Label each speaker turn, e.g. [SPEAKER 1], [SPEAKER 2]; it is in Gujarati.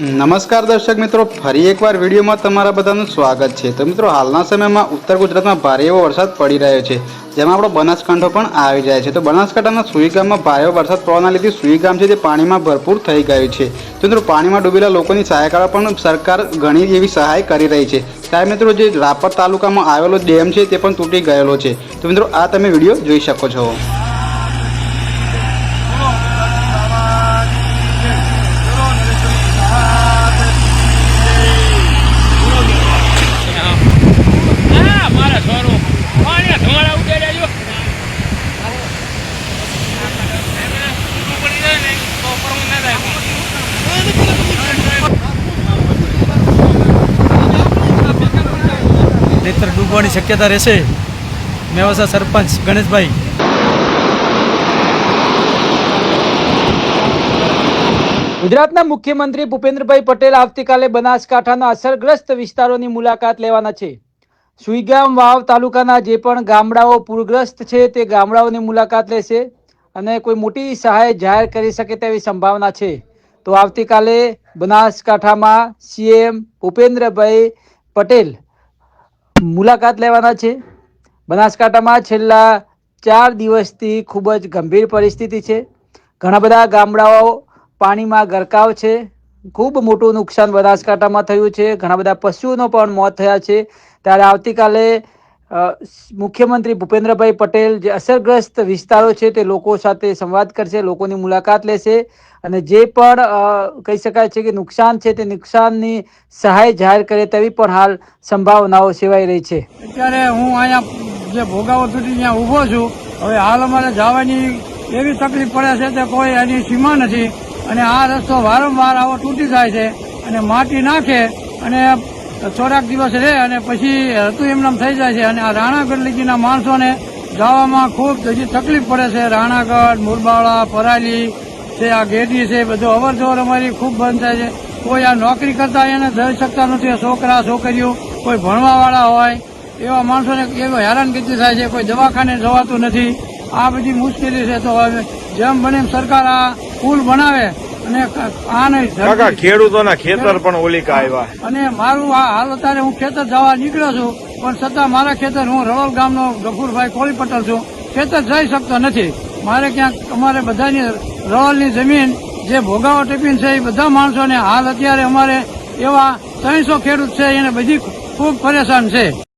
[SPEAKER 1] નમસ્કાર દર્શક મિત્રો, ફરી એકવાર વિડીયોમાં તમારા બધાનું સ્વાગત છે. તો મિત્રો, હાલના સમયમાં ઉત્તર ગુજરાતમાં ભારે એવો વરસાદ પડી રહ્યો છે, જેમાં આપણો બનાસકાંઠો પણ આવી જાય છે. તો બનાસકાંઠાના સુઈ ગામમાં ભારે વરસાદ પડવાના લીધે સુઈ ગામ છે તે પાણીમાં ભરપૂર થઈ ગયું છે. તો મિત્રો, પાણીમાં ડૂબેલા લોકોની સહાય કરવા પણ સરકાર ઘણી એવી સહાય કરી રહી છે. ત્યારે મિત્રો, જે રાપર તાલુકામાં આવેલો ડેમ છે તે પણ તૂટી ગયેલો છે. તો મિત્રો, આ તમે વીડિયો જોઈ શકો છો
[SPEAKER 2] હા મારા છોરો પાણી ધોળા ઉડે જો
[SPEAKER 3] ખેતર શક્યતા રહેશે. મેવાસા સરપંચ ગણેશભાઈ.
[SPEAKER 4] ગુજરાતના મુખ્યમંત્રી ભૂપેન્દ્રભાઈ પટેલ આવતીકાલે બનાસકાંઠાના અસરગ્રસ્ત વિસ્તારોની મુલાકાત લેવાના છે. સુઈગામ વાવ તાલુકાના જે પણ ગામડાઓ પૂરગ્રસ્ત છે તે ગામડાઓની મુલાકાત લેશે અને કોઈ મોટી સહાય જાહેર કરી શકે તેવી સંભાવના છે. તો આવતીકાલે બનાસકાંઠામાં સીએમ ભૂપેન્દ્રભાઈ પટેલ મુલાકાત લેવાના છે. બનાસકાંઠામાં છેલ્લા ચાર દિવસથી ખૂબ જ ગંભીર પરિસ્થિતિ છે. ઘણા બધા ગામડાઓ પાણીમાં ગરકાવ છે. ખૂબ મોટું નુકસાન બનાસકાંઠામાં થયું છે. ઘણા બધા પશુઓનો પણ મોત થયા છે. ત્યારે આવતીકાલે મુખ્યમંત્રી ભૂપેન્દ્રભાઈ પટેલ જે અસરગ્રસ્ત વિસ્તારો છે તે લોકો સાથે સંવાદ કરશે, લોકોની મુલાકાત લેશે અને જે પણ કહી શકાય છે કે નુકસાન છે તે નુકસાનની સહાય જાહેર કરે તેવી પણ હાલ સંભાવનાઓ સેવાઈ રહી છે.
[SPEAKER 5] અત્યારે હું અહીંયા જે ભોગાવો સુધી ત્યાં ઊભો છું, હવે હાલ અમારે જવાની એવી તકલીફ પડે છે કે કોઈ એની સીમા નથી અને આ રસ્તો વારંવાર આવો તૂટી જાય છે અને માટી નાખે અને થોડાક દિવસ રહે અને પછી ઋતુ એમનામ થઈ જાય છે અને આ રાણાગઢ લીધીના માણસોને જવામાં ખૂબ હજી તકલીફ પડે છે. રાણાગઢ મુરબાળા પરાલી છે, આ ગેડી છે, બધું અવરજવર અમારી ખૂબ બંધ થાય છે. કોઈ આ નોકરી કરતા એને જઈ શકતા નથી છોકરા, છોકરીઓ, કોઈ ભણવાવાળા હોય, એવા માણસોને એવો હેરાનગતિ થાય છે, કોઈ દવાખાને જવાતું નથી. આ બધી મુશ્કેલી છે. તો જેમ બને એમ સરકાર આ પુલ બનાવે. અને આને
[SPEAKER 6] કાકા ખેડૂતોના ખેતર પણ ઓલીકા આવ્યા.
[SPEAKER 5] અને મારું આ હાલ અત્યારે હું ખેતર જવા નીકળ્યો છું પણ છતાં મારા ખેતર હું રવલ ગામનો ગફુરભાઈ કોળી પટેલ છું. ખેતર જઈ શકતો નથી. મારે ક્યાંક અમારે બધાની રડોલની જમીન જે ભોગાવો ટિફિન છે એ બધા માણસોને હાલ અત્યારે અમારે એવા ત્રણસો ખેડૂત છે એને બધી ખૂબ પરેશાન છે.